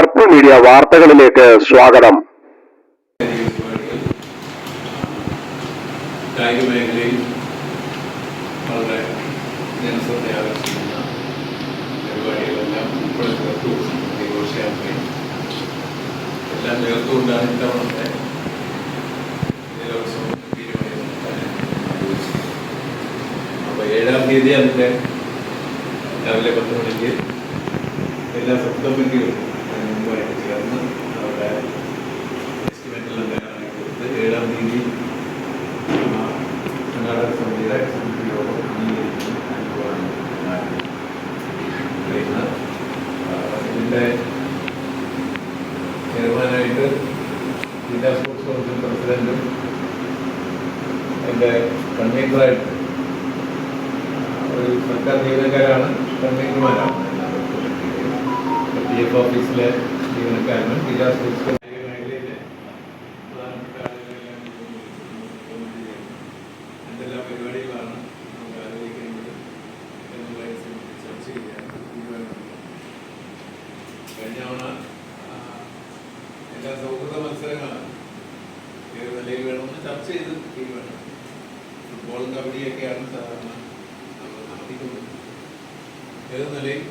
Purple media വാർത്തകളിലേക്ക് സ്വാഗതം. ഏഴാം തീയതി അതിന്റെ രാവിലെ പത്ത് മണിക്ക് എല്ലാ സബ് കമ്മിറ്റികളും തീയതി കർണാടക സമിതിയുടെ സമിതി യോഗം അംഗീകരിക്കുന്ന അനുഭവമാണ് ഇതിന്റെ ചെയർമാനായിട്ട് ജില്ലാ സ്പോർട്സ് കൗൺസിൽ പ്രസിഡന്റും എന്റെ കൺവീനറായിട്ട് ഒരു സർക്കാർ ജീവനക്കാരാണ് കൺവീനർമാരാണ്. പി എഫ് ഓഫീസിലെ ജീവനക്കാരനും ജില്ലാ സ്പോർട്സ് കഴിഞ്ഞ തവണ എല്ലാ സൗഹൃദ മത്സരങ്ങളാണ്. ഏത് നിലയിൽ വേണമെന്ന് ചർച്ച ചെയ്ത് തീരുമാനം ഫുട്ബോളും കബഡിയൊക്കെയാണ് സാധാരണ നമ്മൾ നടത്തിക്കുന്നത് ഏത് നിലയിൽ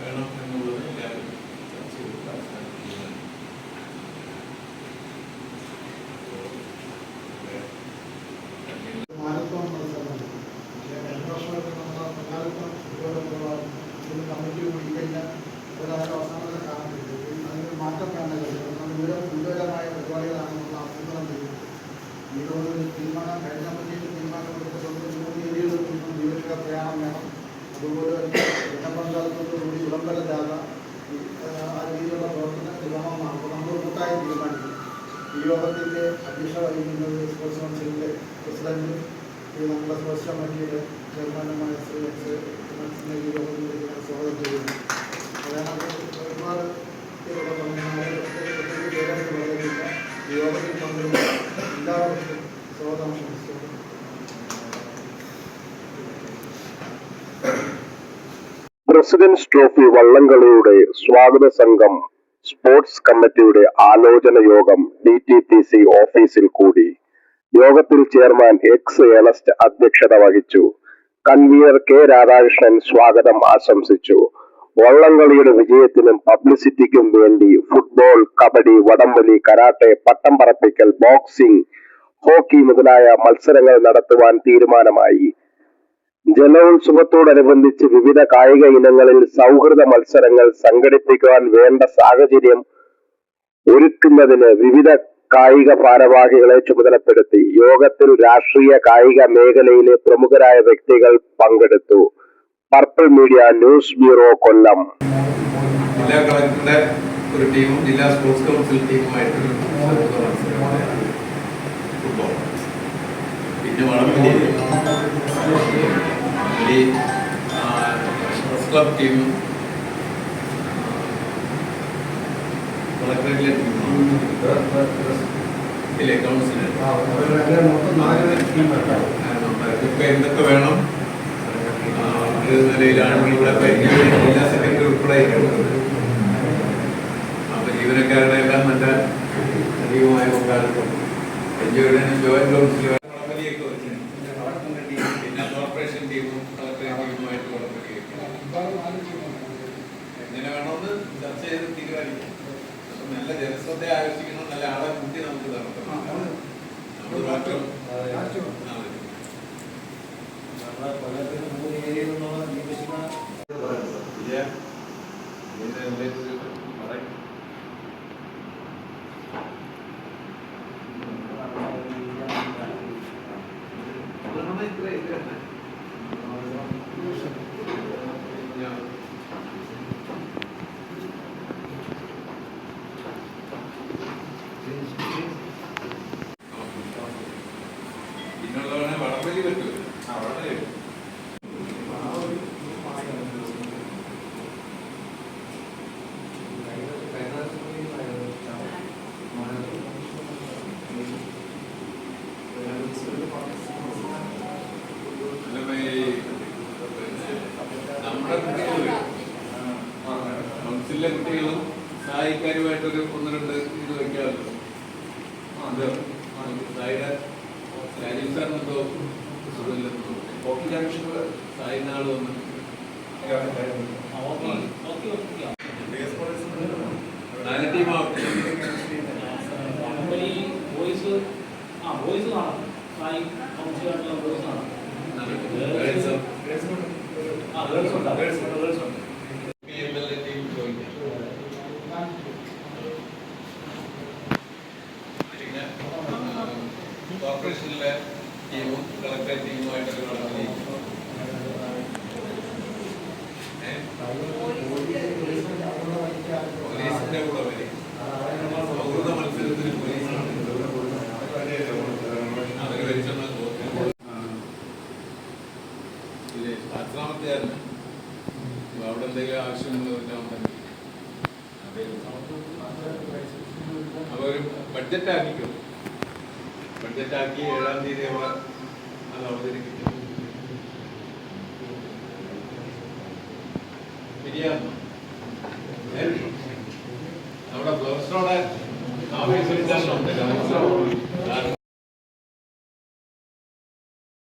വേണം എന്നുള്ളത് എല്ലാവരും ചർച്ച ചെയ്ത് അവസാനം തീരുമാനം കഴിഞ്ഞ കമ്മിറ്റിയിൽ തീരുമാനമെടുത്തിട്ടുണ്ട് മൂന്ന് ഏരിയകളിൽ നിന്നും ജീവനക്കാർ പ്രയാണം വേണം. അതുപോലെ ജനപങ്കാളിത്തത്തോടുകൂടി വിളംബര ജാഥ ഈ, ആ, രീതിയിലുള്ള പ്രവർത്തനം വേണമെന്നാണ് അപ്പോൾ നമ്മൾ കൂട്ടായി അധ്യക്ഷ വഹിക്കുന്നത് സ്പോർട്സ് കൗൺസിലിന്റെ പ്രസിഡന്റും ഈ നമ്മുടെ സ്പോർട്സ് കമ്മിറ്റിയുടെ ചെയർമാനുമായ ശ്രീ പ്രസിഡന്റ്സ് ട്രോഫി വള്ളംകളിയുടെ സ്വാഗത സംഘം സ്പോർട്സ് കമ്മിറ്റിയുടെ ആലോചന യോഗം ഡി ടി പി സി ഓഫീസിൽ കൂടി. യോഗത്തിൽ ചെയർമാൻ എക്സ് എലസ്റ്റ് അധ്യക്ഷത വഹിച്ചു. കൺവീനർ കെ രാധാകൃഷ്ണൻ സ്വാഗതം ആശംസിച്ചു. വള്ളംകളിയുടെ വിജയത്തിനും പബ്ലിസിറ്റിക്കും വേണ്ടി ഫുട്ബോൾ കബഡി വടംവലി കരാട്ടെ പട്ടം പറപ്പിക്കൽ ബോക്സിംഗ് ഹോക്കി മുതലായ മത്സരങ്ങൾ നടത്തുവാൻ തീരുമാനമായി. ജലോത്സവത്തോടനുബന്ധിച്ച് വിവിധ കായിക ഇനങ്ങളിൽ സൗഹൃദ മത്സരങ്ങൾ സംഘടിപ്പിക്കുവാൻ വേണ്ട സാഹചര്യം ഒരുക്കുന്നതിന് വിവിധ കായിക ഭാരവാഹികളെ ചുമതലപ്പെടുത്തി. യോഗത്തിൽ രാഷ്ട്രീയ കായിക മേഖലയിലെ പ്രമുഖരായ വ്യക്തികൾ പങ്കെടുത്തു. Purple media news bureau Kollam. ഒരു ടീമും ജില്ലാ സ്പോർട്സ് കൗൺസിൽ ടീമുമായിട്ട് ഫുട്ബോൾ. പിന്നെ വടംവലി ഈ പ്രസ് ക്ലബ് ടീമും കളക്ടറേറ്റിലെ ഇല്ലേ കൗൺസിലർ? ഇപ്പൊ എന്തൊക്കെ വേണം? നിലയിലാണ് ഇവിടെ ജില്ലാ സെക്രട്ടറി ഉൾപ്പെടെ അപ്പൊ ജീവനക്കാരുടെ എല്ലാം നല്ല അധികമായ പങ്കാളിത്തം. എൻജിഒയുടെ ജോയിന്റ് വടംവലിയൊക്കെ വെച്ച് പിന്നെ കോർപ്പറേഷൻ ടീമും കളക്ടറേറ്റ് ടീമുമായിട്ട് വടംവലിയൊക്കെ എങ്ങനെ വേണമെന്ന് ചർച്ച ചെയ്ത് തീരുമാനിക്കും. നല്ല ജനശ്രദ്ധ ആകർഷിക്കണം നല്ല ആളെ കൂട്ടി നമുക്ക് നടത്തണം. ഇത്ര വഴി പറ്റുമോ ആ വളരെ നമ്മുടെ കുട്ടികൾ മനസ്സിലെ കുട്ടികളും സഹായിക്കാരുമായിട്ടൊരു ഒന്ന് രണ്ട് ഇത് വെക്കാറുണ്ട്. അതെ. സായിയുടെ രാജീവ് സാറിനെന്തോ സുഖമില്ലെന്ന് ഹോക്കി ജംഗ്ഷൻ സായി നാൾ വന്ന് നാല് ടീമാവട്ടെ വോയിസ് ആ വോയിസ് കാണാം സായി കൗൺസിലായിട്ടുള്ള വോയിസ് കാണാം ആ ഗേൾസ് ഉണ്ടോ. ഗേൾസ് ഉണ്ട് ഗേൾസ് ഉണ്ട് P M L A team ചോദിക്കാം പിന്നെ കോർപ്പറേഷനിലെ ടീമും കളക്ടറേറ്റ് ടീമുമായിട്ടൊക്കെ നടന്നിരിക്കും പോലീസിന്റെ കൂടെ വരും സൗഹൃദ മത്സരത്തിന് പോലീസാണ് അവർ വരിച്ചെന്ന് അപ്പൊ അവിടെ എന്തെങ്കിലും അപ്പൊ ഒരു ബഡ്ജറ്റ് ആക്കിക്കും ബഡ്ജറ്റ് ആക്കി ഏഴാം തീയതി അവർ അത് അവതരിപ്പിക്കും. ശരിയാണ്. ഏ? നമ്മുടെ ആവേശം